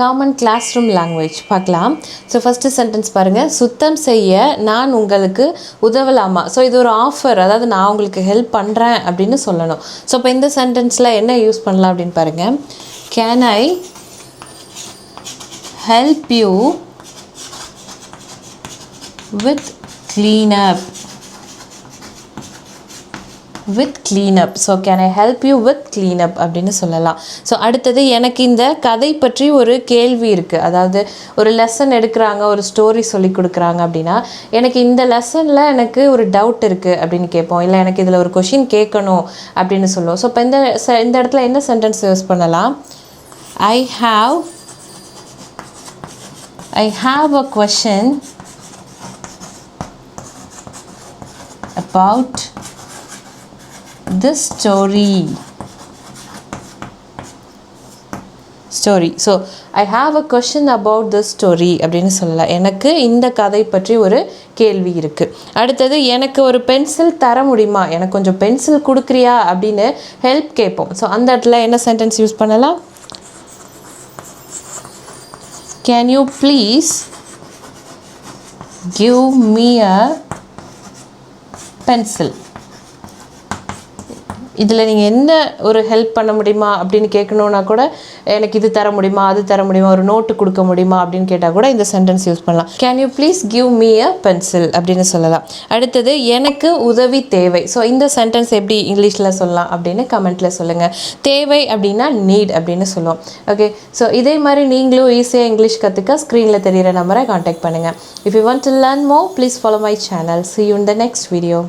Common class room language பார்க்கலாம். So first sentence பாருங்கள் சுத்தம் செய்ய நான் உங்களுக்கு உதவலாமா? ஸோ இது ஒரு ஆஃபர் அதாவது நான் உங்களுக்கு ஹெல்ப் பண்ணுறேன் அப்படின்னு சொல்லணும். ஸோ இப்போ இந்த சென்டென்ஸில் என்ன யூஸ் பண்ணலாம் அப்படின்னு பாருங்கள் can I help you with cleanup with cleanup. So can I help you with cleanup அப்படின்னு சொல்லலாம். ஸோ அடுத்தது எனக்கு இந்த கதை பற்றி ஒரு கேள்வி இருக்குது அதாவது ஒரு லெசன் எடுக்கிறாங்க ஒரு ஸ்டோரி சொல்லி கொடுக்குறாங்க அப்படின்னா எனக்கு இந்த லெசனில் எனக்கு ஒரு டவுட் இருக்குது அப்படின்னு கேட்போம். இல்லை எனக்கு இதில் ஒரு கொஷின் கேட்கணும் அப்படின்னு சொல்லுவோம். ஸோ இப்போ இந்த ச இந்த இடத்துல என்ன சென்டென்ஸ் யூஸ் பண்ணலாம்? I have I have a question about this story. Story so I have a question about the story அப்படின்னு சொல்லலாம். எனக்கு இந்த கதை பற்றி ஒரு கேள்வி இருக்குது அடுத்தது எனக்கு ஒரு பென்சில் தர முடியுமா? எனக்கு கொஞ்சம் பென்சில் கொடுக்குறியா? அப்படின்னு ஹெல்ப் கேட்போம். ஸோ அந்த இடத்துல என்ன சென்டென்ஸ் யூஸ் பண்ணலாம்? Can you please give me a pencil இதில் நீங்கள் என்ன ஒரு ஹெல்ப் பண்ண முடியுமா அப்படின்னு கேட்கணுன்னா கூட எனக்கு இது தர முடியுமா அது தர முடியுமா ஒரு நோட்டு கொடுக்க முடியுமா அப்படின்னு கேட்டால் கூட இந்த சென்டென்ஸ் யூஸ் பண்ணலாம். Can you please give me a pencil அப்படின்னு சொல்லலாம். அடுத்தது எனக்கு உதவி தேவை. ஸோ இந்த சென்டென்ஸ் எப்படி இங்கிலீஷில் சொல்லலாம் அப்படின்னு கமெண்ட்டில் சொல்லுங்கள் தேவை அப்படின்னா நீட் அப்படின்னு சொல்லுவோம். ஓகே ஸோ இதே மாதிரி நீங்களும் ஈஸியாக இங்கிலீஷ் கற்றுக்க ஸ்க்ரீனில் தெரியிற நம்பரை காண்டாக்ட் பண்ணுங்கள் if you want to learn more please follow my channel see you in the next video